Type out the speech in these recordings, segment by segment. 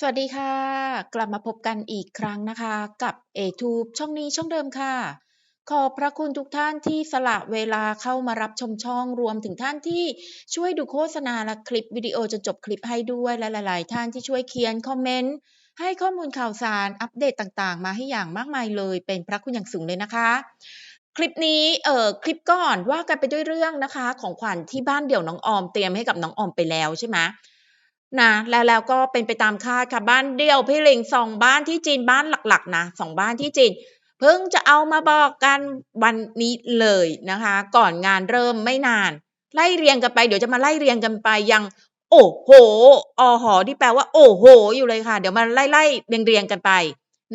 สวัสดีค่ะ กลับมาพบกันอีกครั้งนะคะ กับ A-Tube ช่องนี้ช่องเดิมค่ะ ขอบพระคุณทุกท่านที่สละเวลาเข้ามารับชมช่องรวมถึงท่านที่ช่วยดูโฆษณาและคลิปวิดีโอจนจบคลิปให้ด้วยและหลาย ๆ ท่านที่ช่วยเขียนคอมเมนต์ให้ข้อมูลข่าวสารอัปเดตต่าง ๆ มาให้อย่างมากมายเลย เป็นพระคุณอย่างสูงเลยนะคะ คลิปนี้เอ่อคลิปก่อนว่ากันไปด้วยเรื่องนะคะ ของขวัญที่บ้านเดี่ยวน้องออมเตรียมให้กับน้องออมไปแล้วใช่ไหม นะแล้วแล้วก็เป็นไปตามคาดค่ะบ้านเดียวพี่ลิงสองบ้านที่จีนบ้านหลักๆนะสองบ้านที่จีนเพิ่งจะเอามาบอกกันวันนี้เลยนะคะ ก่อนงานเริ่มไม่นาน ไล่เรียงกันไป เดี๋ยวจะมาไล่เรียงกันไปยัง โอ้โหอหอที่แปลว่า โอ้โห อยู่เลยค่ะ เดี๋ยวมาไล่ไล่เรียงเรียงกันไป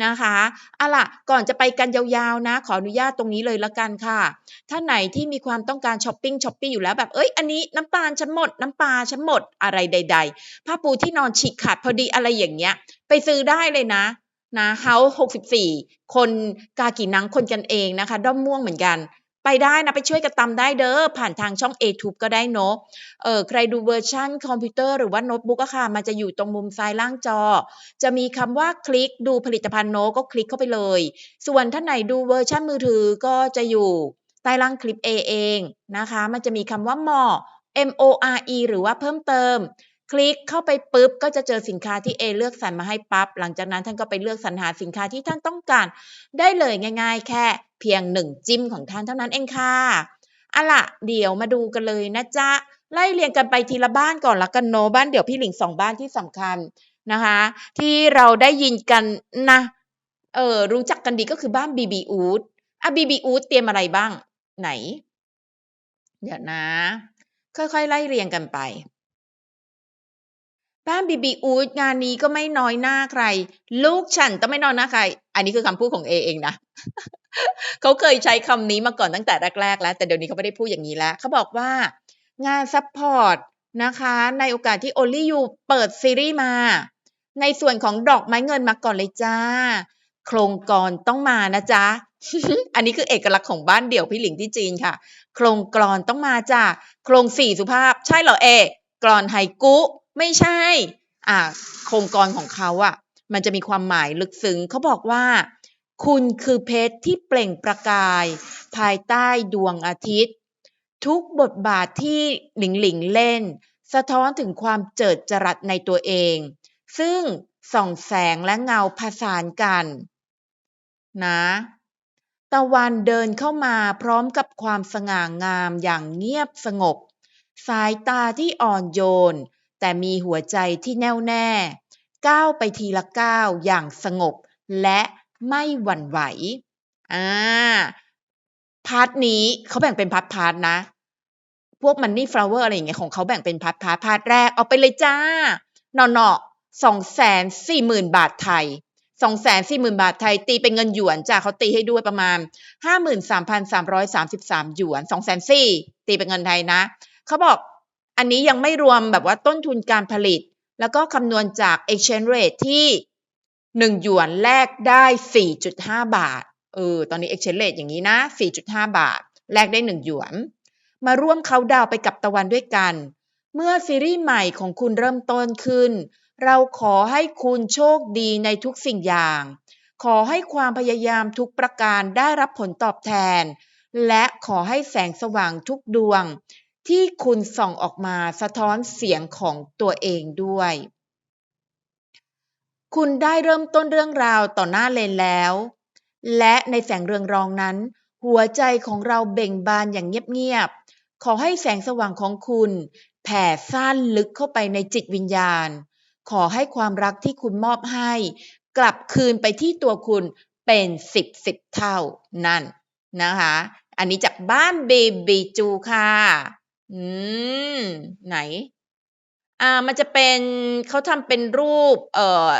นะคะอะล่ะก่อนจะไปกันยาวๆนะ ขออนุญาตตรงนี้เลยละกันค่ะ ท่านไหนที่มีความต้องการช้อปปิ้งช้อปปิ้งอยู่แล้วแบบ เอ้ย อันนี้น้ำตาลฉันหมด น้ำปลาฉันหมด อะไรใด ๆ ผ้าปูที่นอนฉีกขาดพอดีอะไรอย่างเงี้ย ไปซื้อได้เลยนะนะเฮาหกสิบสี่คนกากีนังคนกันเองนะคะ ด้อมม่วงเหมือนกัน ไปได้นะ ไปช่วยกันตำได้เด้อผ่านทางช่อง A-Tube ก็ได้เนาะเออใครดูเวอร์ชันคอมพิวเตอร์หรือว่าโน้ตบุ๊กอะค่ะ มันจะอยู่ตรงมุมซ้ายล่างจอ จะมีคำว่าคลิกดูผลิตภัณฑ์โน้ตก็คลิกเข้าไปเลย ส่วนท่านไหนดูเวอร์ชันมือถือก็จะอยู่ใต้ล่างคลิป A เองนะคะ มันจะมีคำว่า more M O R E หรือว่าเพิ่มเติม ลิกเข้าไปปุ๊บก็จะเจอสินค้าที่ A เลือกสรรมาให้ปั๊บหลังจากนั้นท่านก็ไปเลือกสรรหาสินค้าที่ท่านต้องการ ได้เลยง่าย ๆ แค่เพียงหนึ่งจิ้มของท่านเท่านั้นเองค่ะอาล่ะเดี๋ยวมาดูกันเลยนะจ๊ะไล่เรียงกันไปทีละบ้านก่อนละกันโนบ้านเดี๋ยวพี่หลิงสองบ้านที่สำคัญนะคะ ที่เราได้ยินกันนะเออรู้จักกันดีก็คือบ้านบีบีอูดอะบีบีอูดเตรียมอะไรบ้างไหน เดี๋ยวนะ ค่อยๆ ไล่เรียงกันไป บ้าบีบีอูดงานนี้ก็ไม่น้อยหน้าใคร ลูกฉันต้องไม่น้อยหน้าใคร อันนี้คือคำพูดของเอเองนะเขาเคยใช้คำนี้มาก่อนตั้งแต่แรก ๆ แล้ว แต่เดี๋ยวนี้เขาไม่ได้พูดอย่างนี้แล้วเขาบอกว่างานซัพพอร์ตนะคะในโอกาสที่ Only You เปิดซีรีส์มา ในส่วนของดอกไม้เงินมาก่อนเลยจ้า โครงกรต้องมานะจ๊ะ อันนี้คือเอกลักษณ์ของบ้านเดี่ยวพี่หลิงที่จีนค่ะ โครงกรอนต้องมาจ้ะโครงสี่สุภาพ ใช่เหรอเอกรอนไฮกุ ไม่ใช่ อ่าโครงกรของเขาอะ่ะ มันจะมีความหมายลึกซึ้งเขาบอกว่า คุณคือเพชรที่เปล่งประกาย ภายใต้ดวงอาทิตย์ ทุกบทบาทที่หลิงหลิงเล่น สะท้อนถึงความเจิดจรัสในตัวเอง ซึ่งส่องแสงและเงาผสานกัน นะตะวันเดินเข้ามาพร้อมกับความสง่างามอย่างเงียบสงบ สายตาที่อ่อนโยน แต่มีหัวใจที่แน่วแน่ ก้าวไปทีละก้าวอย่างสงบ และไม่หวั่นไหว อ่า พาร์ทนี้เขาแบ่งเป็นพาร์ทพาร์ทนะ พวกมันนี่ฟลาวเวอร์อะไรอย่างเงี้ยของเขาแบ่งเป็นพาร์ทพาร์ทพาร์ทแรกเอาไปเลยจ้าเนาะเนาะสองแสนสี่หมื่นบาทไทยสองแสนสี่หมื่นบาทไทย ตีเป็นเงินหยวนจ้าเขาตีให้ด้วยประมาณห้าหมื่นสามพันสามร้อยสามสิบสามหยวนสองแสนสี่ตีเป็นเงินไทยนะ เขาบอก อันนี้ยังไม่รวมแบบว่าต้นทุนการผลิต แล้วก็คำนวณจาก exchange rate ที่หนึ่งหยวนแลกได้สี่จุดห้าบาท เออ ตอนนี้ exchange rate อย่างนี้นะสี่จุดห้าบาท แลกได้หนึ่งหยวน มาร่วมเขาดาวไปกับตะวันด้วยกัน เมื่อซีรีส์ใหม่ของคุณเริ่มต้นขึ้น เราขอให้คุณโชคดีในทุกสิ่งอย่าง ขอให้ความพยายามทุกประการได้รับผลตอบแทน และขอให้แสงสว่างทุกดวง ที่คุณส่องออกมาสะท้อนเสียงของตัวเองด้วย คุณได้เริ่มต้นเรื่องราวต่อหน้าเลนแล้ว และในแสงเรืองรองนั้น หัวใจของเราเบ่งบานอย่างเงียบๆ ขอให้แสงสว่างของคุณแผ่ซ่านลึกเข้าไปในจิตวิญญาณ ขอให้ความรักที่คุณมอบให้ กลับคืนไปที่ตัวคุณเป็นสิบสิบเท่านั่นนะคะ อันนี้จากบ้านเบบีจูค่ะ อืม ไหน อ่า มันจะเป็นเขาทำเป็นรูป เอ่อ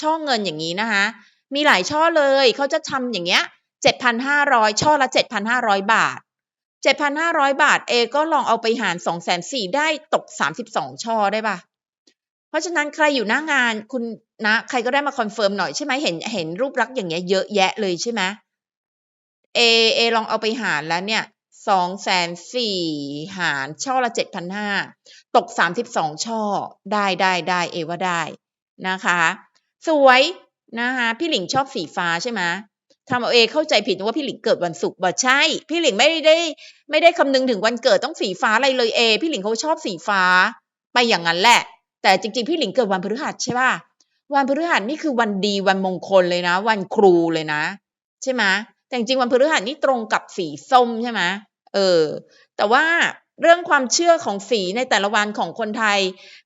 ช่อเงินอย่างนี้นะคะ มีหลายช่อเลย เขาจะทำอย่างเงี้ยเจ็ดพันห้าร้อยช่อละเจ็ดพันห้าร้อยบาทเจ็ดพันห้าร้อยบาท เอ ก็ลองเอาไปหารสองแสนสี่ได้ตกสามสิบสองช่อได้ปะเพราะฉะนั้นใครอยู่หน้างานคุณนะ ใครก็ได้มาคอนเฟิร์มหน่อยใช่ไหมเห็นเห็นรูปลักษ์อย่างเงี้ยเยอะแยะเลยใช่ไหมเอเอลองเอาไปหารแล้วเนี่ย สองแสนสี่หารช่อละเจ็ดพันห้าตกสามสิบสองช่อได้ได้ได้เอว่าได้นะคะ สวยนะคะพี่หลิงชอบสีฟ้าใช่ไหมทำเอาเอเข้าใจผิดว่าพี่หลิงเกิดวันศุกร์บ่ใช่ พี่หลิงไม่ได้ ไม่ได้คำนึงถึงวันเกิดต้องสีฟ้าอะไรเลยเอ พี่หลิงเขาชอบสีฟ้า ไปอย่างนั้นแหละ แต่จริง ๆ พี่หลิงเกิดวันพฤหัสใช่ป่ะวันพฤหัสนี่คือวันดีวันมงคลเลยนะ วันครูเลยนะ ใช่ไหมแต่จริงวันพฤหัสนี่ตรงกับสีส้มใช่ไหม เออ แต่ว่าเรื่องความเชื่อของสีในแต่ละวันของคนไทย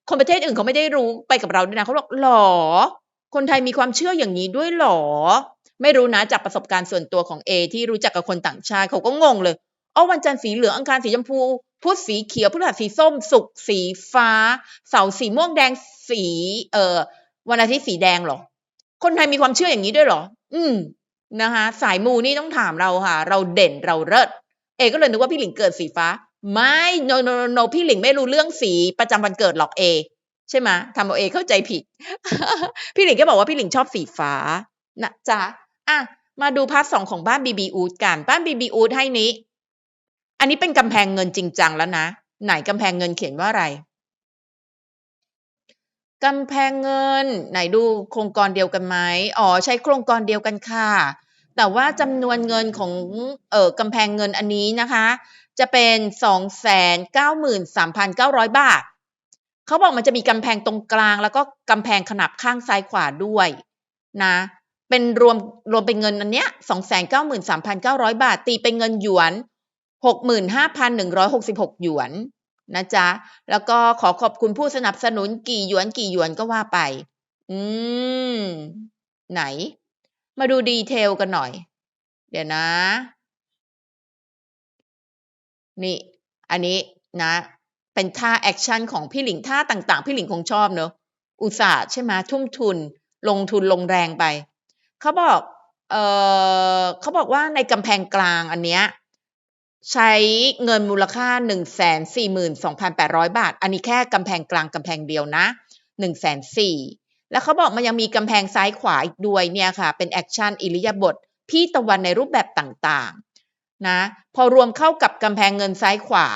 คนประเทศอื่นเขาไม่ได้รู้ไปกับเราด้วยนะเขาบอกหรอ คนไทยมีความเชื่ออย่างนี้ด้วยหรอ ไม่รู้นะจากประสบการณ์ส่วนตัวของเอที่รู้จักกับคนต่างชาติเขาก็งงเลยอ๋อวันจันทร์สีเหลืองอังคารสีชมพูพุธสีเขียวพฤหัสสีส้มศุกสีฟ้า เสาร์สีม่วงแดงสีเอ่อวันอาทิตย์สีแดงหรอ คนไทยมีความเชื่ออย่างนี้ด้วยหรอ อืมนะคะ สายมูนี่ต้องถามเราค่ะ เราเด่นเราเลิศ เอก็เลยนึกว่าพี่หลิงเกิดสีฟ้า ไม่ no no no no พี่หลิงไม่รู้เรื่องสีประจำวันเกิดหรอกเอใช่ไหมทำเอาเอเข้าใจผิด พี่หลิงก็บอกว่าพี่หลิงชอบสีฟ้านะจ๊ะอะมาดูพาร์ทสองของบ้านบีบีอูดกัน บ้านบีบีอูดให้นี้ อันนี้เป็นกำแพงเงินจริงจังแล้วนะ ไหนกำแพงเงินเขียนว่าอะไรกำแพงเงิน ไหนดูโครงกรเดียวกันไหมอ๋อ ใช้โครงกรเดียวกันค่ะ แต่ว่าจำนวนเงินของเออกำแพงเงินอันนี้นะคะ จะเป็นสองแสนเก้าหมื่นสามพันเก้าร้อยบาท เขาบอกมันจะมีกำแพงตรงกลาง แล้วก็กำแพงขนาบข้างซ้ายขวาด้วยนะ เป็นรวมรวมเป็นเงินอันเนี้ยสองแสนเก้าหมื่นสามพันเก้าร้อยบาท ตีเป็นเงินหยวนหกหมื่นห้าพันหนึ่งร้อยหกสิบหกหยวนนะจ๊ะ แล้วก็ขอขอบคุณผู้สนับสนุนกี่หยวนกี่หยวนก็ว่าไป อืม ไหน มาดูดีเทลกันหน่อย เดี๋ยวนะ นี่ อันนี้นะ เป็นท่าแอคชั่นของพี่หลิงท่าต่างๆ พี่หลิงคงชอบเนอะอุตส่าห์ใช่ไหมทุ่มทุน ลงทุนลงแรงไป เขาบอก เออเขาบอกว่าในกำแพงกลางอันเนี้ยใช้เงินมูลค่า 142,800 บาท อันนี้แค่กำแพงกลางกำแพงเดียวนะ 1 4 0 0 0 แล้วเขาบอกมันยังมีกำแพงซ้ายขวาอีกด้วยเนี่ยค่ะ เป็นแอคชั่นอิริยาบถพี่ตะวันในรูปแบบต่างๆนะพอรวมเข้ากับกำแพงเงินซ้ายขวา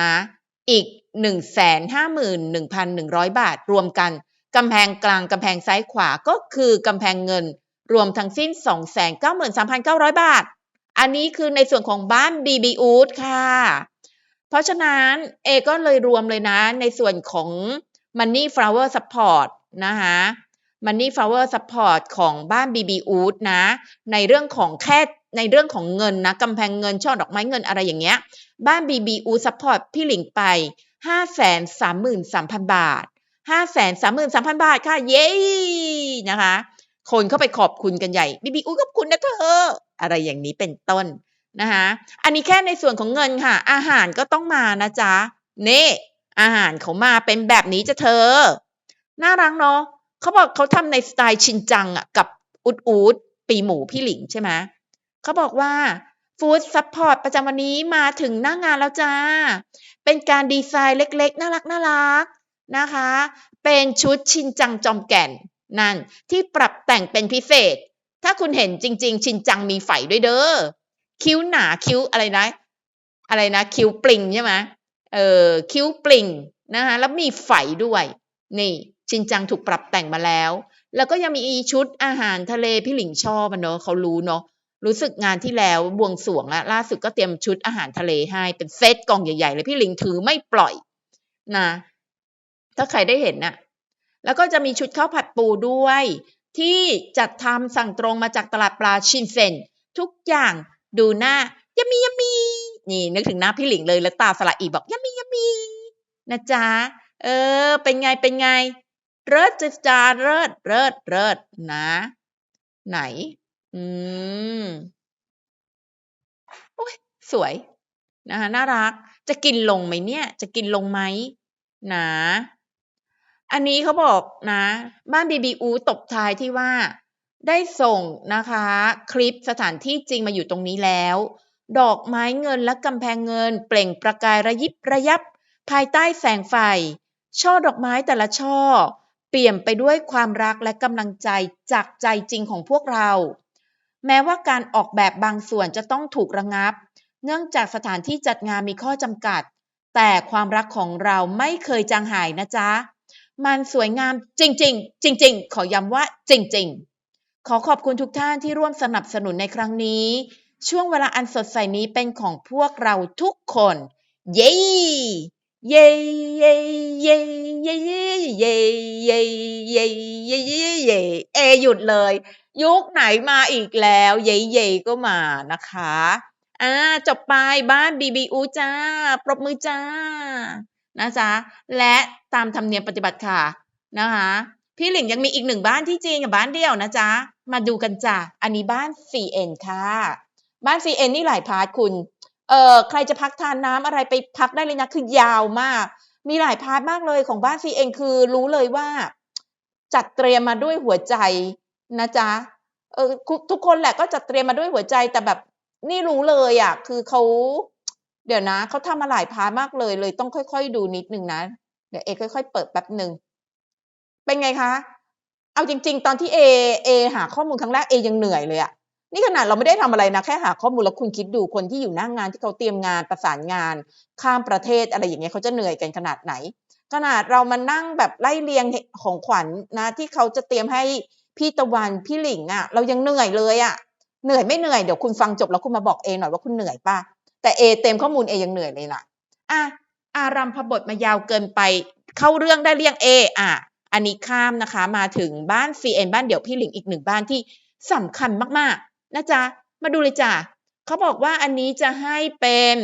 นะอีก 151,100 บาท รวมกันกำแพงกลางกำแพงซ้ายขวาก็คือกำแพงเงินรวมทั้งสิ้น 293,900 บาท อันนี้คือในส่วนของบ้าน BB u ูดค่ะ เพราะฉะนั้นเอก็เลยรวมเลยนะในส่วนของ Money Flower Support นะคะ Money Flower Support ของบ้าน BB u ูดนะ ในเรื่องของแค่ในเรื่องของเงินนะกำแพงเงินช่อดอกไม้เงินอะไรอย่างเงี้ย บ้าน BB u ูด Support พี่หลิงไป 533,000 บาท 533,000 บาทค่ะ เย้นะคะ คนเข้าไปขอบคุณกันใหญ่ BB u ูดขอบคุณนะเธอ อะไรอย่างนี้เป็นต้นนะคะอันนี้แค่ในส่วนของเงินค่ะ อาหารก็ต้องมานะจ๊ะนี่อาหารเขามาเป็นแบบนี้จะเธอ น่ารักเนาะเขาบอกเขาทำในสไตล์ชินจังอะกับอุดอูดปีหมูพี่หลิงใช่ไหมเขาบอกว่าฟู้ดซัพพอร์ตประจำวันนี้มาถึงหน้างงานแล้วจ้า เป็นการดีไซน์เล็กๆ น่ารักน่ารักนะคะ เป็นชุดชินจังจอมแก่น นั่น ที่ปรับแต่งเป็นพิเศษ ถ้าคุณเห็นจริง ๆ ชินจังมีไฝด้วยเด้อคิ้วหนาคิ้วอะไรนะ อะไรนะ คิ้วปลิงใช่ไหมเออคิ้วปลิงนะคะแล้วมีไฝด้วย นี่ ชินจังถูกปรับแต่งมาแล้ว แล้วก็ยังมีชุดอาหารทะเลพี่หลิงชอบเนาะเขารู้เนาะรู้สึกงานที่แล้วบวงสวงแล้วล่าสุดก็เตรียมชุดอาหารทะเลให้เป็นเซตกล่องใหญ่ๆเลยพี่หลิงถือไม่ปล่อยนะถ้าใครได้เห็นนะ่ะแล้วก็จะมีชุดข้าวผัดปูด้วย ที่จัดทำสั่งตรงมาจากตลาดปลาชินเซนทุกอย่างดูหน้ายามียามีนี่นึกถึงหน้าพี่หลิงเลยแล้วตาสละอีบอกยามียามีนะจ๊ะเออ เป็นไงเป็นไง เริศจะจาเริศเริศเริศนะ ไหน อืมโอ้ยสวยนะคะน่ารัก จะกินลงไหมเนี่ย จะกินลงไหมนะ อันนี้เขาบอกนะ บ้านบีบีอูตบท้ายที่ว่า ได้ส่งนะคะ คลิปสถานที่จริงมาอยู่ตรงนี้แล้ว ดอกไม้เงินและกำแพงเงิน เปล่งประกายระยิบระยับ ภายใต้แสงไฟ ช่อดอกไม้แต่ละช่อ เปี่ยมไปด้วยความรักและกำลังใจจากใจจริงของพวกเรา แม้ว่าการออกแบบบางส่วนจะต้องถูกระงับ เนื่องจากสถานที่จัดงานมีข้อจำกัด แต่ความรักของเราไม่เคยจางหายนะจ๊ะ มันสวยงามจริง ๆ จริง ๆ ขอย้ำว่าจริง ๆ ขอขอบคุณทุกท่านที่ร่วมสนับสนุนในครั้งนี้ ช่วงเวลาอันสดใสนี้เป็นของพวกเราทุกคน เย้ เย้เย้เย้เย้เย้เย้เย้เย้เย้เย้เย้เอหยุดเลย ยุคไหนมาอีกแล้ว เย้เย้ก็มานะคะอ่าจบไปบ้าน BBU จ้า ปรบมือจ้านะจ๊ะและตามธรรมเนียมปฏิบัติค่ะนะคะพี่หลิงยังมีอีกหนึ่งบ้านที่จีนกับบ้านเดียวนะจ๊ะ มาดูกันจ้ะ อันนี้บ้าน CN ค่ะ บ้าน CN นี่หลายพาร์ทคุณ เอ่อใครจะพักทานน้ำอะไรไปพักได้เลยนะคือยาวมาก มีหลายพาร์ทมากเลยของบ้าน CN คือรู้เลยว่า จัดเตรียมมาด้วยหัวใจนะจ๊ะเออทุกคนแหละก็จัดเตรียมมาด้วยหัวใจแต่แบบนี่รู้เลยอะคือเขาเดี๋ยวนะเขาทำมาหลายพาร์ทมากเลย เลยต้องค่อยๆดูนิดนึงนะ เดี๋ยวเอค่อยๆเปิดแป๊บหนึ่งเป็นไงคะ เอาจริง ๆ ตอนที่เอเอหาข้อมูลครั้งแรกเอยังเหนื่อยเลยอะ นี่ขนาดเราไม่ได้ทำอะไรนะแค่หาข้อมูลแล้วคุณคิดดูคนที่อยู่หน้างงานที่เขาเตรียมงานประสานงาน ข้ามประเทศอะไรอย่างเงี้ยเขาจะเหนื่อยกันขนาดไหน ขนาดเรามานั่งแบบไล่เรียงของขวัญนะที่เขาจะเตรียมให้พี่ตะวันพี่หลิงอะเรายังเหนื่อยเลยอะเหนื่อยไม่เหนื่อยเดี๋ยวคุณฟังจบแล้วคุณมาบอกเอหน่อยว่าคุณเหนื่อยเปล่า?แต่เอเตรียมข้อมูลเอยังเหนื่อยเลยน่ะอาอารัมภบทมายาวเกินไป เข้าเรื่องได้หรือยังเอ?อาอันนี้ข้ามนะคะ มาถึงบ้าน CN บ้านเดี่ยวพี่หลิงอีกหนึ่งบ้านที่สำคัญมากๆ นะจ๊ะ มาดูเลยจ้ะเขาบอกว่าอันนี้จะให้เป็น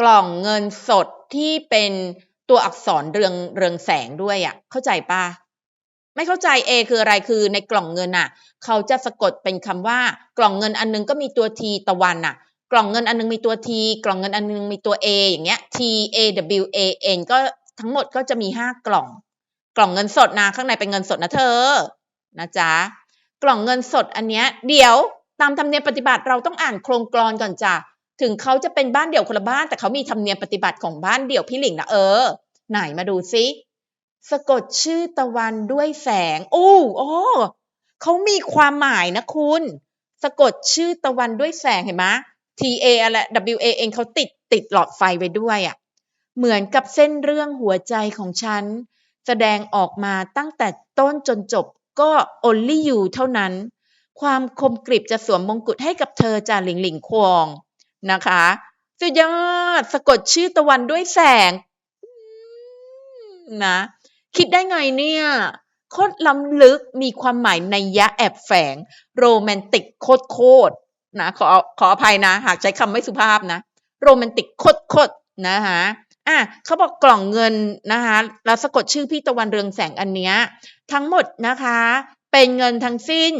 กล่องเงินสดที่เป็นตัวอักษรเรืองเรืองแสงด้วยอะเข้าใจปล่า?ไม่เข้าใจเอคืออะไร?คือในกล่องเงินน่ะ เขาจะสะกดเป็นคำว่า กล่องเงินอันหนึ่งก็มีตัว T ตะวันน่ะ กล่องเงินอันหนึ่งมีตัว T กล่องเงินอันหนึ่งมีตัว A อย่างเงี้ย TAWAN ก็ทั้งหมดก็จะมี5กล่อง กล่องเงินสดนะข้างในเป็นเงินสดนะเธอ นะจ๊ะ กล่องเงินสดอันเนี้ยเดี๋ยวตามธรรมเนียมปฏิบัติเราต้องอ่านโครงกลอนก่อนจ้ะถึงเขาจะเป็นบ้านเดี่ยวคนละบ้าน แต่เขามีธรรมเนียมปฏิบัติของบ้านเดี่ยวพี่หลิงนะเออ ไหนมาดูซิสะกดชื่อตะวันด้วยแสงโอ้โอ้เขามีความหมายนะคุณ สะกดชื่อตะวันด้วยแสงเห็นไหม TA อะไร WAN เขาติดติดหลอดไฟไว้ด้วยอะเหมือนกับเส้นเรื่องหัวใจของฉัน แสดงออกมาตั้งแต่ต้นจนจบ ก็ only you เท่านั้น ความคมกริบจะสวมมงกุฎให้กับเธอจ้ะหลิงหลิงควองนะคะสุดยอดสะกดชื่อตะวันด้วยแสงนะ คิดได้ไงเนี่ยโคตรล้ำลึกมีความหมายในยะแอบแฝง โรแมนติกโคตรๆนะขอขออภัยนะ หากใช้คำไม่สุภาพนะ โรแมนติกโคตรๆนะคะ อาเขาบอกกล่องเงินนะคะแล้วสะกดชื่อพี่ตะวันเรืองแสงอันเนี้ยทั้งหมดนะคะ เป็นเงินทั้งสิ้น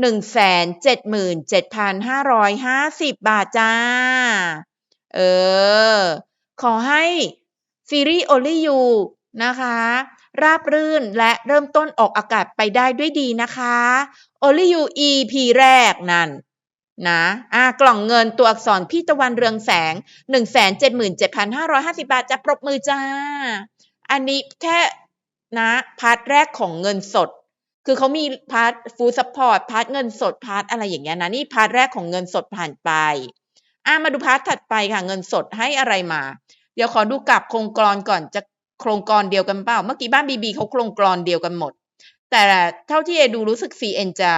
177,550บบาทจ้ะเออ ขอให้ซีรีส์ only you นะคะ ราบรื่นและเริ่มต้นออกอากาศไปได้ด้วยดีนะคะ only you EP แรกนั่น นะอากล่องเงินตัวอักษรพี่ตะวันเรืองแสง 177,550 บาท จะปรบมือจ้ะอันนี้แค่นะพาร์ตแรกของเงินสด คือเขามีพาร์ต Full Support พาร์ตเงินสดพาร์ตอะไรอย่างเงี้ยนะ นี่พาร์ตแรกของเงินสดผ่านไปอามาดูพาร์ตถัดไปค่ะเงินสดให้อะไรมา เดี๋ยวขอดูกลับโครงกลอนก่อนจะโครงกลอนเดียวกันเปล่า?เมื่อกี้บ้าน BB เขาโครงกลอนเดียวกันหมด แต่เท่าที่เอดูรู้สึก CN จะ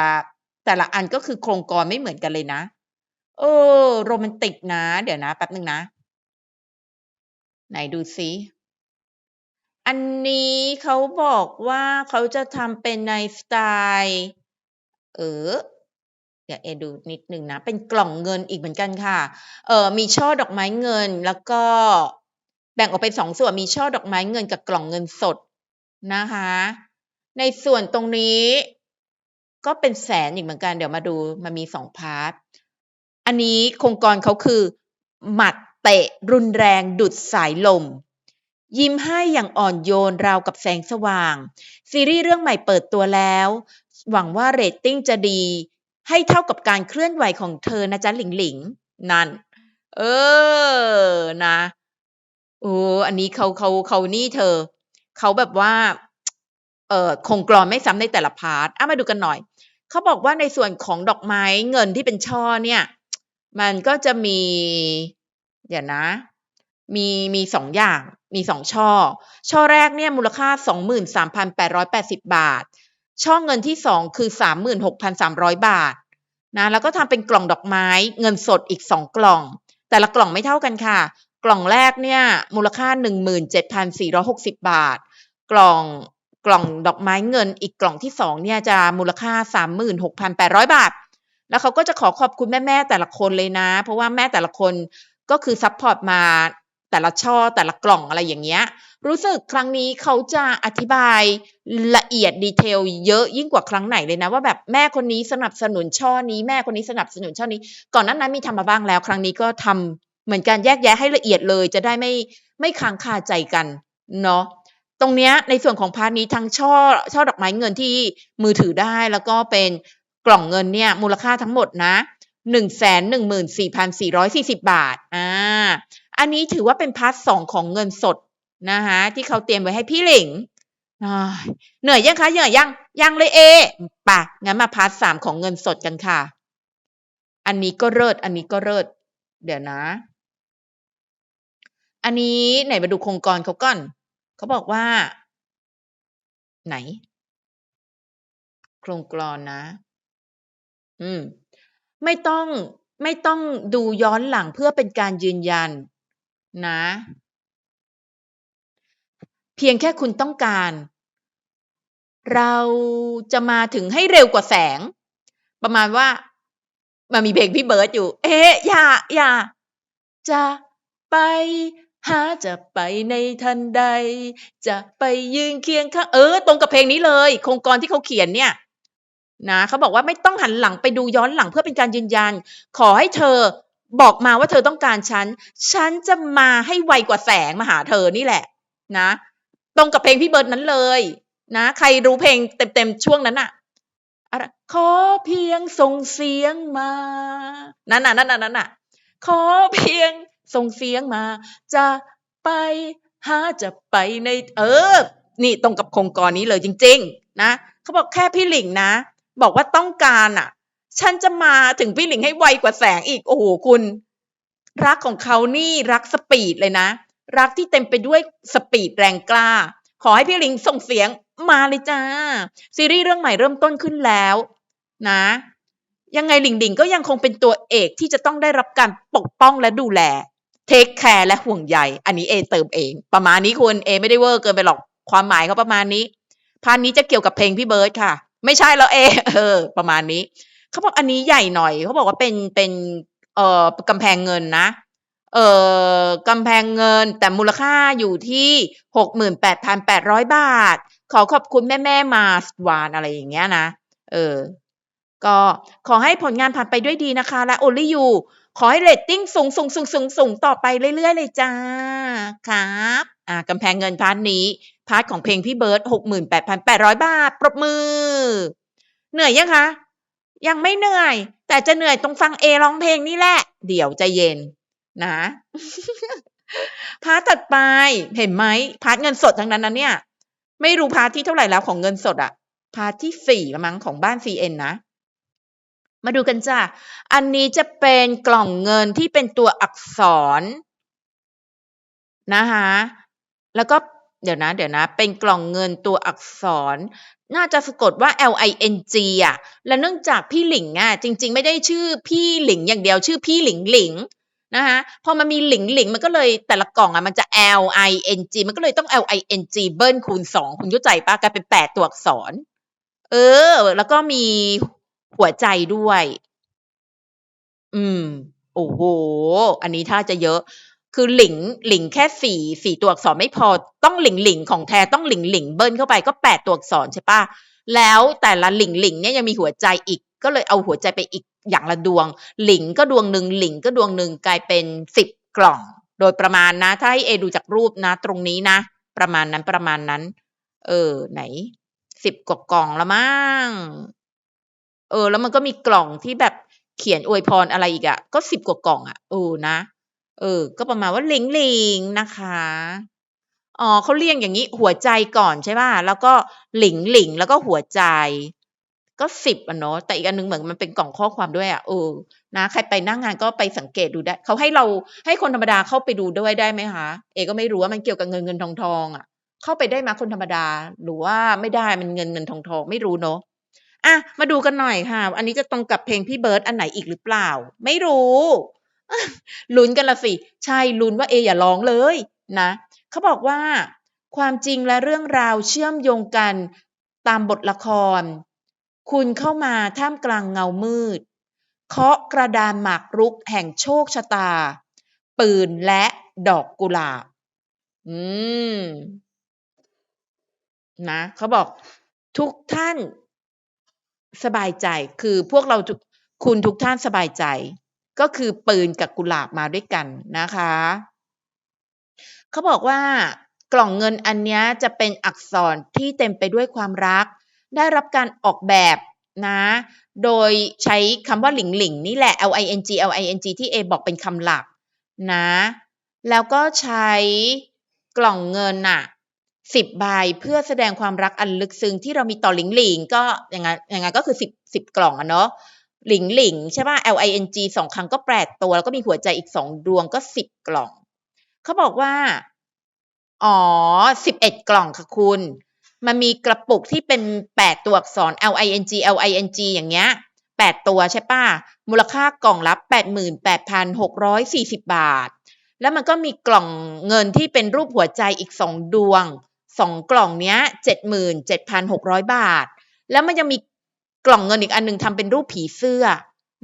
แต่ละอันก็คือโครงกลอนไม่เหมือนกันเลยนะ เออ โรแมนติกนะ เดี๋ยวนะแป๊บหนึ่งนะ ไหนดูซิอันนี้เขาบอกว่าเขาจะทำเป็นในสไตล์เออเดี๋ยวเอดูนิดหนึ่งนะ เป็นกล่องเงินอีกเหมือนกันค่ะ เออมีช่อดอกไม้เงิน แล้วก็แบ่งออกเป็น2ส่วนมีช่อดอกไม้เงินกับกล่องเงินสดนะคะ ในส่วนตรงนี้ ก็เป็นแสนอีกเหมือนกันเดี๋ยวมาดูมันมี2พาร์ตอันนี้โครงกลเขาคือ หมัดเตะรุนแรงดุจสายลม ยิ้มให้อย่างอ่อนโยนราวกับแสงสว่าง ซีรีส์เรื่องใหม่เปิดตัวแล้ว หวังว่าเรตติ้งจะดี ให้เท่ากับการเคลื่อนไหวของเธอนะจ๊ะหลิงหลิงนั่น เออนะโอ้อันนี้เขาเขาเขานี่เธอ เขาแบบว่า เออคงกลอนไม่ซ้ำในแต่ละพาร์ตอามาดูกันหน่อย เขาบอกว่าในส่วนของดอกไม้เงินที่เป็นช่อเนี่ย มันก็จะมี เดี๋ยวนะ มีมีสองอย่างมีสองช่อ ช่อแรกเนี่ยมูลค่า 23,880 บาท ช่อเงินที่สองคือ 36,300 บาทนะแล้วก็ทำเป็นกล่องดอกไม้เงินสดอีกสองกล่อง แต่ละกล่องไม่เท่ากันค่ะ กล่องแรกเนี่ยมูลค่า 17,460 บาท กล่อง กล่องดอกไม้เงิน อีกกล่องที่สองเนี่ยจะมูลค่า 36,800 บาท แล้วเขาก็จะขอขอบคุณแม่ๆแต่ละคนเลยนะ เพราะว่าแม่แต่ละคนก็คือซัพพอร์ตมาแต่ละช่อแต่ละกล่องอะไรอย่างเงี้ย รู้สึกครั้งนี้เขาจะอธิบายละเอียดดีเทลเยอะยิ่งกว่าครั้งไหนเลยนะ ว่าแบบแม่คนนี้สนับสนุนช่อนี้แม่คนนี้สนับสนุนช่อนี้ ก่อนนั้นนั้นมีทำมาบ้างแล้ว ครั้งนี้ก็ทำเหมือนกันแยกแยะให้ละเอียดเลย จะได้ไม่ไม่ค้างคาใจกันเนาะ ตรงเนี้ยในส่วนของพาร์ทนี้ทั้งช่อช่อดอกไม้เงินที่มือถือได้แล้วก็เป็นกล่องเงินเนี่ยมูลค่าทั้งหมดนะหนึ่งแสนหนึ่งหมื่นสี่พันสี่ร้อยสี่สิบาทอ่าอันนี้ถือว่าเป็นพาร์ทสองของเงินสดนะคะที่เขาเตรียมไว้ให้พี่หลิงเหนื่อยยังคะเหนื่อยยังยังเลยเอปะงั้นมาพาร์ทสามของเงินสดกันค่ะ อันนี้ก็เลิศอันนี้ก็เลิศเดี๋ยวนะ อันนี้ไหนมาดูโครงกรเขาก่อน เขาบอกว่า ไหน โครงกรอนนะ อืม ไม่ต้องไม่ต้องดูย้อนหลังเพื่อเป็นการยืนยัน นะ เพียงแค่คุณต้องการ เราจะมาถึงให้เร็วกว่าแสง ประมาณว่ามันมีเพลงพี่เบิร์ดอยู่ เอ๊ะ อย่า อย่า จะไป หาจะไปในทันใด จะไปยืนเคียงข้างเออ ตรงกับเพลงนี้เลย โครงกรที่เขาเขียนเนี่ยนะเขาบอกว่าไม่ต้องหันหลังไปดูย้อนหลังเพื่อเป็นการยืนยัน ขอให้เธอบอกมาว่าเธอต้องการฉัน ฉันจะมาให้ไวกว่าแสงมาหาเธอนี่แหละนะ ตรงกับเพลงพี่เบิร์ดนั้นเลยนะ ใครรู้เพลงเต็มๆช่วงนั้นอะอะไรขอเพียงส่งเสียงมา นั่นน่ะนั่นน่ะนั่นน่ะขอเพียง ส่งเสียงมา จะไปหาจะไปในเออ นี่ตรงกับโครงกรนี้เลยจริง ๆ นะเขาบอกแค่พี่หลิงนะ บอกว่าต้องการอะ ฉันจะมาถึงพี่หลิงให้ไวกว่าแสงอีก โอ้โหคุณ รักของเขานี่รักสปีดเลยนะ รักที่เต็มไปด้วยสปีดแรงกล้า ขอให้พี่หลิงส่งเสียงมาเลยจ้า ซีรีส์เรื่องใหม่เริ่มต้นขึ้นแล้ว นะ ยังไงหลิงหลิงก็ยังคงเป็นตัวเอกที่จะต้องได้รับการปกป้องและดูแล เทคแคร์และห่วงใยอันนี้เอเติมเอง ประมาณนี้คุณเอไม่ได้เวอร์เกินไปหรอกความหมายเขาประมาณนี้พานนี้จะเกี่ยวกับเพลงพี่เบิร์ดค่ะ ไม่ใช่แล้วเอเออ ประมาณนี้เขาบอกอันนี้ใหญ่หน่อยเขาบอกว่าเป็นเป็นเอ่อกำแพงเงินนะ เอ่อกำแพงเงินแต่มูลค่าอยู่ที่หกหมื่นแปดพันแปดร้อยบาท ขอขอบคุณแม่แม่มาสวานอะไรอย่างเงี้ยนะ เออ ก็ขอให้ผลงานผ่านไปด้วยดีนะคะ และโอลิยู ขอให้เรตติ้งสูงสูงสูงสูงสูงต่อไปเรื่อยๆ เลยจ้าครับอ่ากำแพงเงินพาร์ทนี้พาร์ทของเพลงพี่เบิร์ดหกหมื่นแปดพันแปดร้อยบาท ปรบมือ เหนื่อยยังคะ ยังไม่เหนื่อย แต่จะเหนื่อยตรงฟังเอร้องเพลงนี่แหละ เดี๋ยวใจเย็นนะพาร์ทถัดไปเห็นไหมพาร์ทเงินสดทั้งนั้นนะเนี่ย ไม่รู้พาร์ทที่เท่าไหร่แล้วของเงินสดอะพาร์ทที่สี่ละมั้งของบ้าน CN นะ มาดูกันจ้ะ อันนี้จะเป็นกล่องเงินที่เป็นตัวอักษรนะคะ แล้วก็เดี๋ยวนะ เดี๋ยวนะ เป็นกล่องเงินตัวอักษร น่าจะสะกดว่า L I N G อะ และเนื่องจากพี่หลิงอะ จริง ๆ ไม่ได้ชื่อพี่หลิงอย่างเดียว ชื่อพี่หลิงหลิงนะคะพอมันมีหลิงหลิงมันก็เลยแต่ละกล่องอะมันจะ L I N G มันก็เลยต้อง L I N G เบิ้ลคูณสองคุณเข้าใจปะกลายเป็นแปดตัวอักษร เออ แล้วก็มี หัวใจด้วย อืม โอ้โห อันนี้ถ้าจะเยอะ คือหลิงหลิงแค่สี่สี่ตัวอักษรไม่พอ ต้องหลิงหลิงของแท้ต้องหลิงหลิงเบิ้ลเข้าไปก็แปดตัวอักษรใช่ปะแล้วแต่ละหลิงหลิงเนี่ยยังมีหัวใจอีก ก็เลยเอาหัวใจไปอีกอย่างละดวง หลิงก็ดวงหนึ่งหลิงก็ดวงหนึ่งกลายเป็นสิบกล่อง โดยประมาณนะ ถ้าให้เอดูจากรูปนะ ตรงนี้นะ ประมาณนั้นประมาณนั้น เออ ไหนสิบกว่ากล่องละมั้ง เออ แล้วมันก็มีกล่องที่แบบเขียนอวยพรอะไรอีกอะ่ะ ก็สิบกว่ากล่องอะ่ะเออนะ เออ ก็ประมาณว่าหลิงหลิงนะคะอ๋อเขาเรียงอย่างนี้หัวใจก่อนใช่ป่ะแล้วก็หลิงหลิงแล้วก็หัวใจ ก็10อะเนาะแต่อีกอันหนึ่งเหมือนมันเป็นกล่องข้อความด้วยอะเออนะใครไปน้างงานก็ไปสังเกตดูได้เขาให้เราให้คนธรรมดาเข้าไปดูด้วยได้ไหมคะ?เอก็ไม่รู้ว่ามันเกี่ยวกับเงินๆทองๆองอะเข้าไปได้ไหมคนธรรมดา หรือว่าไม่ได้มันเงินๆทองๆไม่รู้เนาะ อะมาดูกันหน่อยค่ะ อันนี้จะตรงกับเพลงพี่เบิร์ดอันไหนอีกหรือเปล่า?ไม่รู้ลุ้นกันละสิใช่ลุ้นว่าเออย่าร้องเลยนะเขาบอกว่า ความจริงและเรื่องราวเชื่อมโยงกันตามบทละคร คุณเข้ามาท่ามกลางเงามืด เคาะกระดานหมากรุกแห่งโชคชะตา ปืนและดอกกุหลาบ อืม นะเขาบอกทุกท่าน สบายใจคือพวกเราทุกคุณทุกท่านสบายใจ ก็คือปืนกับกุหลาบมาด้วยกันนะคะเขาบอกว่ากล่องเงินอันนี้จะเป็นอักษรที่เต็มไปด้วยความรัก ได้รับการออกแบบนะ โดยใช้คำว่าหลิงหลิงนี่แหละ L-I-N-G L-I-N-G ที่เอบอกเป็นคำหลักนะ แล้วก็ใช้กล่องเงินน่ะ 10ใบเพื่อแสดงความรักอันลึกซึ้งที่เรามีต่อหลิงหลิงก็อย่างงั้นอย่างงั้นก็คือ10 10กล่องอะเนาะหลิงหลิงใช่ปล่า L-I-N-G 2ครั้งก็8ตัว แล้วก็มีหัวใจอีก2ดวงก็10กล่อง เขาบอกว่า อ๋อ11กล่องค่ะคุณ มันมีกระปุกที่เป็น8ตัวอักษร L-I-N-G L-I-N-G อย่างเงี้ย8ตัวใช่เปล่ามูลค่ากล่องละ88,640บบาท แล้วมันก็มีกล่องเงินที่เป็นรูปหัวใจอีก2ดวง 2กล่องเนี้ย77,600บาท แล้วมันยังมีกล่องเงินอีกอันหนึ่งทำเป็นรูปผีเสื้อ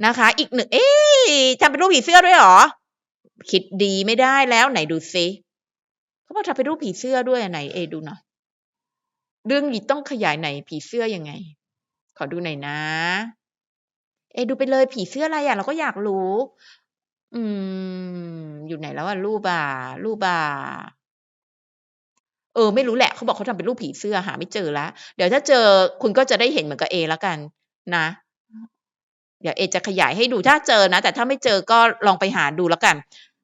นะคะ อีกหนึ่ง เอ๊ทำเป็นรูปผีเสื้อด้วยหรอ?คิดดีไม่ได้แล้วไหนดูซิเขาบอกทำเป็นรูปผีเสื้อด้วยอะไหนเอดูหน่อยเรื่องนี้ต้องขยายไหนผีเสื้อยังไง?ขอดูหน่อยนะ เอดูไปเลยผีเสื้ออะไรอะ?เราก็อยากรู้ อืม อยู่ไหนแล้วอะรูปอะรูปอะ เออไม่รู้แหละเขาบอกเขาทำเป็นรูปผีเสื้อหาไม่เจอแล้วเดี๋ยวถ้าเจอคุณก็จะได้เห็นเหมือนกับเอแล้วกัน นะเดี๋ยวเอจะขยายให้ดูถ้าเจอนะ แต่ถ้าไม่เจอก็ลองไปหาดูแล้วกัน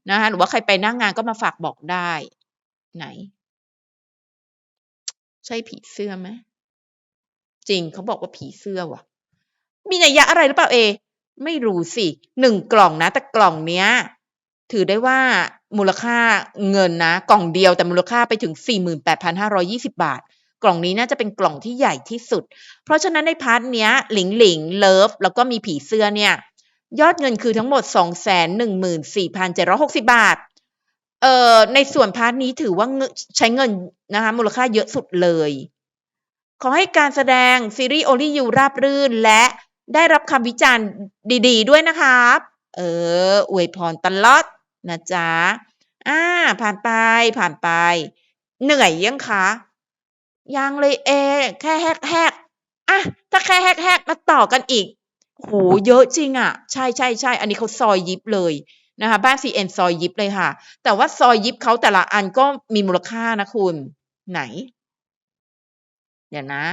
นะคะหรือว่าใครไปน้างงานก็มาฝากบอกได้ ไหน ใช่ผีเสื้อไหม?จริงเขาบอกว่าผีเสื้อว่ะ มีนัยยะอะไรหรือเปล่าเอ?ไม่รู้สิ1กล่องนะ แต่กล่องเนี้ย ถือได้ว่ามูลค่าเงินนะ กล่องเดียวแต่มูลค่าไปถึง 48,520 บาท กล่องนี้น่าจะเป็นกล่องที่ใหญ่ที่สุด เพราะฉะนั้นในพาร์ตเนี้ยหลิงหลิงเลิฟแล้วก็มีผีเสื้อเนี่ย ยอดเงินคือทั้งหมด 214,760 บาทเอ่อในส่วนพาร์ตนี้ถือว่างใช้เงินนะคะมูลค่าเยอะสุดเลย ขอให้การแสดงซีรีส์ Only You ราบรื่น และได้รับคำวิจารณ์ดี ๆ ด้วยนะครับเอออวยพรตลอด นะจ๊ะอ่าผ่านไปผ่านไป เหนื่อยยังคะ?ยังเลยเอ แค่แฮกๆอะถ้าแค่แฮกๆมาต่อกันอีกโอ้โฮเยอะจริงอะใช่ๆๆอันนี้เขาซอยยิบเลยนะคะบ้าน CN ซอยยิบเลยค่ะ แต่ว่าซอยยิบเขาแต่ละอันก็มีมูลค่านะคุณไหน เดี๋ยวนะ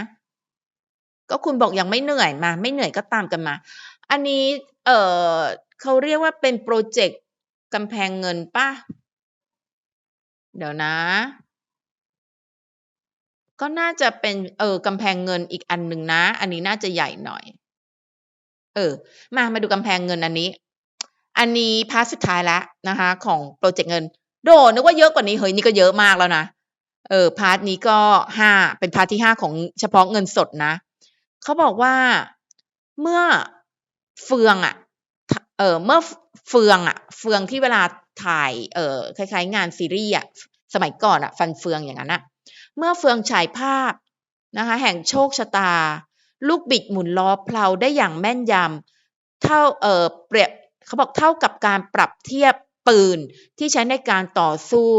ก็คุณบอกยังไม่เหนื่อยมา ไม่เหนื่อยก็ตามกันมา อันนี้ เอ่อเขาเรียกว่าเป็นพรเจกต์ กำแพงเงินเปล่า?เดี๋ยวนะ ก็น่าจะเป็นเออกำแพงเงินอีกอันหนึ่งนะ อันนี้น่าจะใหญ่หน่อย เออ มามาดูกำแพงเงินอันนี้ อันนี้พาร์ตสุดท้ายแล้วนะคะ ของพรเจกต์เงินโธ่นึกว่าเยอะกว่านี้เฮ้ยนี่ก็เยอะมากแล้วนะเออพาร์ตนี้ก็5เป็นพาร์ตที่5ของเฉพาะเงินสดนะเขาบอกว่าเมื่อเฟืองอะ ออเมื่อเฟืองอะเฟืองที่เวลาถ่ายเออคล้ายๆ งานซีรีส์อะสมัยก่อนอะฟันเฟืองอย่างงั้นน่ะเมื่อเฟืองฉายภาพนะคะแห่งโชคชะตา ลูกบิดหมุนล้อเพลาได้อย่างแม่นยำเท่าเออเปรียบเขาบอกเท่ากับการปรับเทียบปืนที่ใช้ในการต่อสู้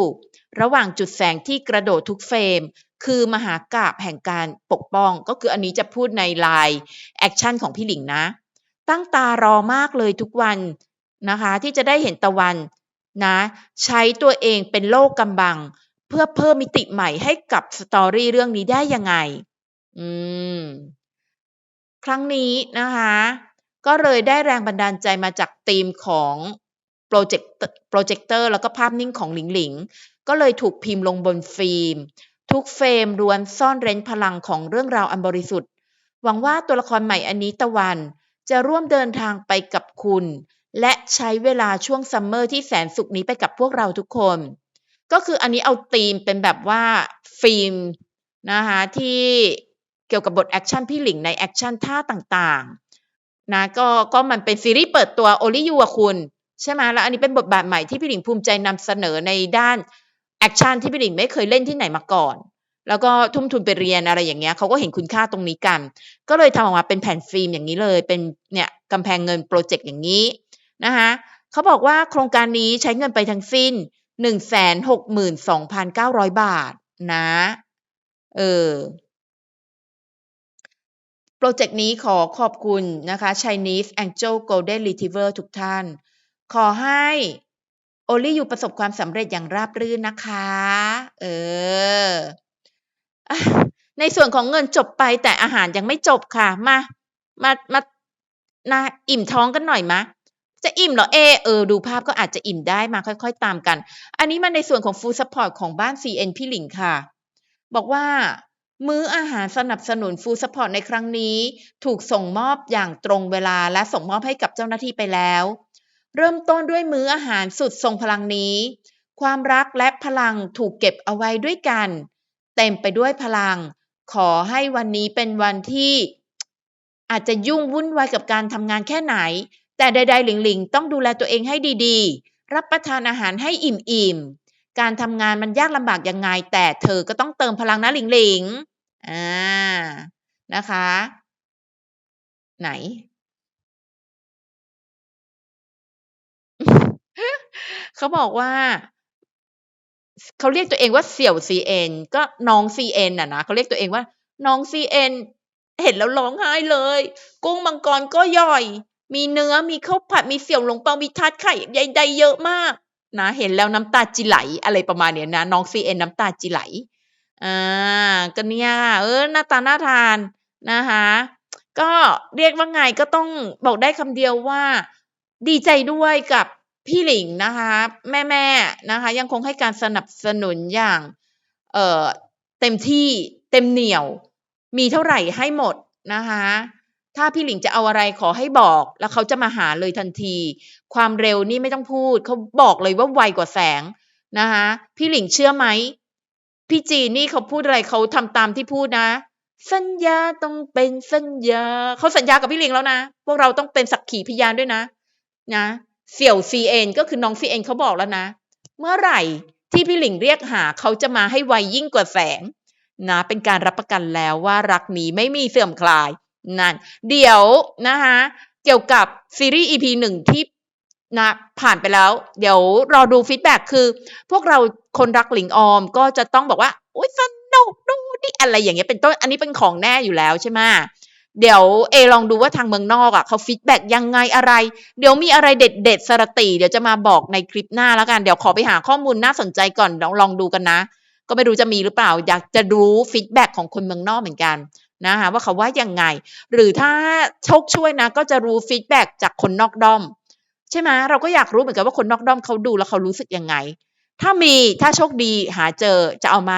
ระหว่างจุดแสงที่กระโดดทุกเฟรม คือมหากาพย์แห่งการปกป้อง ก็คืออันนี้จะพูดใน LINE แอกชันของพี่หลิงนะ ตั้งตารอมากเลยทุกวันนะคะ ที่จะได้เห็นตะวันนะใช้ตัวเองเป็นโลกกำบัง เพื่อเพิ่มมิติใหม่ให้กับ story เรื่องนี้ได้ยังไง อืม ครั้งนี้นะคะ ก็เลยได้แรงบันดาลใจมาจากธีมของโพรเจกต์โพรเจกเตอร์แล้วก็ภาพนิ่งของหลิงหลิง ก็เลยถูกพิมพ์ลงบนฟิล์ม ทุกเฟรมล้วนซ่อนเร้นพลังของเรื่องราวอันบริสุทธิ์ หวังว่าตัวละครใหม่อันนี้ตะวัน จะร่วมเดินทางไปกับคุณ และใช้เวลาช่วงซัมเมอร์ที่แสนสุขนี้ไปกับพวกเราทุกคน ก็คืออันนี้เอาธีมเป็นแบบว่าฟิล์มนะคะที่เกี่ยวกับบทแอคชั่นพี่หลิงในแอคชั่นท่าต่างๆนะก็ก็มันเป็นซีรีส์เปิดตัว Only You อะคุณ ใช่ไหมแล้วอันนี้เป็นบทบาทใหม่ที่พี่หลิงภูมิใจนำเสนอในด้านแอคชั่นที่พี่หลิงไม่เคยเล่นที่ไหนมาก่อน แล้วก็ทุ่มทุนไปเรียนอะไรอย่างเงี้ยเขาก็เห็นคุณค่าตรงนี้กัน ก็เลยทำออกมาเป็นแผ่นฟิล์มอย่างนี้เลย เป็นเนี่ยกำแพงเงินโปรเจกต์อย่างนี้นะคะเขาบอกว่าโครงการนี้ใช้เงินไปทั้งสิ้น 162,900 บาทนะเออโปรเจกต์นี้ขอขอบคุณนะคะ Chinese Angel Golden Retriever ทุกท่าน ขอให้โอลี่อยู่ประสบความสำเร็จอย่างราบรื่นนะคะ เออ ในส่วนของเงินจบไปแต่อาหารยังไม่จบค่ะ มา มา มานะอิ่มท้องกันหน่อยมะ จะอิ่มเหรอเอ เออ ดูภาพก็อาจจะอิ่มได้มาค่อยๆตามกัน อันนี้มาในส่วนของ Food Support ของบ้าน CN พี่หลิงค่ะ บอกว่ามื้ออาหารสนับสนุน Food Support ในครั้งนี้ ถูกส่งมอบอย่างตรงเวลาและส่งมอบให้กับเจ้าหน้าที่ไปแล้ว เริ่มต้นด้วยมื้ออาหารสุดทรงพลังนี้ ความรักและพลังถูกเก็บเอาไว้ด้วยกัน เต็มไปด้วยพลัง ขอให้วันนี้เป็นวันที่อาจจะยุ่งวุ่นวายกับการทำงานแค่ไหน แต่ใดๆหลิงหลิงต้องดูแลตัวเองให้ดีๆ รับประทานอาหารให้อิ่มๆ การทำงานมันยากลำบากยังไง แต่เธอก็ต้องเติมพลังนะหลิงหลิงอ่า นะคะ ไหนเขาบอกว่า เขาเรียกตัวเองว่าเสี่ยว CN ก็น้อง CN อะนะเขาเรียกตัวเองว่าน้อง CN เอ็นเห็นแล้วร้องไห้เลย กุ้งมังกรก็ย่อย มีเนื้อมีข้าวผัดมีเสี่ยวหลงเปามีทาดไข่ใดๆเยอะมาก นะเห็นแล้วน้ำตาจิไหลอะไรประมาณเนี้ยนะน้อง CN น้ำตาจิไหลอ่าก็เนี่ยค่ะเออหน้าตาน่าทานนะคะก็เรียกว่าไงก็ต้องบอกได้คำเดียวว่า ดีใจด้วยกับ พี่หลิงนะคะ แม่ๆนะคะ ยังคงให้การสนับสนุนอย่าง เอ่อเต็มที่เต็มเหนี่ยว มีเท่าไหร่ให้หมดนะคะ ถ้าพี่หลิงจะเอาอะไรขอให้บอก แล้วเขาจะมาหาเลยทันที ความเร็วนี่ไม่ต้องพูด เขาบอกเลยว่าไวกว่าแสงนะคะพี่หลิงเชื่อไหมพี่จีนนี่เขาพูดอะไรเขาทำตามที่พูดนะ สัญญาต้องเป็นสัญญาเขาสัญญากับพี่หลิงแล้วนะ พวกเราต้องเป็นสักขีพยานด้วยนะ นะ เสี่ยว CN ก็คือน้อง CN เองเขาบอกแล้วนะ เมื่อไหร่ที่พี่หลิงเรียกหาเขาจะมาให้ไวยิ่งกว่าแสงนะเป็นการรับประกันแล้วว่ารักนี้ไม่มีเสื่อมคลายนั่นเดี๋ยวนะคะเกี่ยวกับซีรีส์ EP 1ที่นะผ่านไปแล้ว เดี๋ยวรอดูฟีดแบ็กคือ พวกเราคนรักหลิงออมก็จะต้องบอกว่าโอ๊ยสนุกดูดิอะไรอย่างเงี้ยเป็นต้นอันนี้เป็นของแน่อยู่แล้วใช่ไหม เดี๋ยวเอลองดูว่าทางเมืองนอกอะเขาฟีดแบ็กยังไงอะไร เดี๋ยวมีอะไรเด็ดๆสรติเดี๋ยวจะมาบอกในคลิปหน้าแล้วกัน เดี๋ยวขอไปหาข้อมูลน่าสนใจก่อนลองลองดูกันนะ ก็ไม่รู้จะมีหรือเปล่า อยากจะรู้ฟีดแบ็กของคนเมืองนอกเหมือนกันนะคะว่าเขาว่ายังไง หรือถ้าโชคช่วยนะ ก็จะรู้ฟีดแบ็กจากคนนอกด้อม ใช่ไหมเราก็อยากรู้เหมือนกันว่าคนนอกด้อมเขาดูแล้วเขารู้สึกยังไง ถ้ามีถ้าโชคดีหาเจอจะเอามา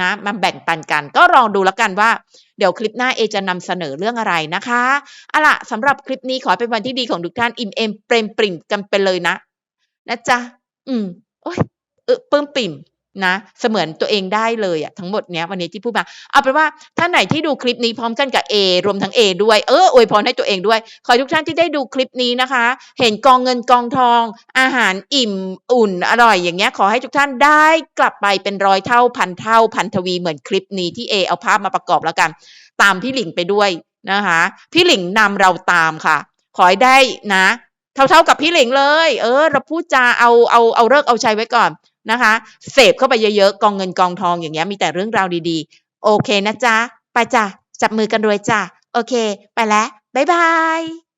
นะมาแบ่งปันกันก็ลองดูแล้วกันว่า เดี๋ยวคลิปหน้าเอจะนำเสนอเรื่องอะไรนะคะเอาล่ะสำหรับคลิปนี้ขอเป็นวันที่ดีของทุกท่านอิ่มเอมเปรมปริ่มกันไปเลยนะนะจ๊ะอืมโอ้ยเออปลื้มปิ่ม นะเสมือนตัวเองได้เลยอะทั้งหมดเนี้ยวันนี้ที่พูดมาเอาเป็นว่าท่านไหนที่ดูคลิปนี้พร้อมกันกับเอรวมทั้งเอด้วยเอออวยพรให้ตัวเองด้วย ขอทุกท่านที่ได้ดูคลิปนี้นะคะ เห็นกองเงินกองทอง อาหารอิ่มอุ่นอร่อยอย่างเงี้ยขอให้ทุกท่านได้กลับไปเป็นร้อยเท่าพันเท่าพันทวีเหมือนคลิปนี้ที่เอเอาภาพมาประกอบแล้วกัน ตามพี่หลิงไปด้วยนะคะ พี่หลิงนำเราตามค่ะ ขอให้ได้นะ เท่าๆกับพี่หลิงเลย เออ เราพูดจาเอาเอาเอาฤกษ์เอาชัยไว้ก่อน นะคะเสพเข้าไปเยอะๆกองเงินกองทองอย่างเงี้ยมีแต่เรื่องราวดีๆ โอเคนะจ๊ะ ไปจ้ะจับมือกันรวยจ้ะ โอเค ไปแล้วบ๊ายบาย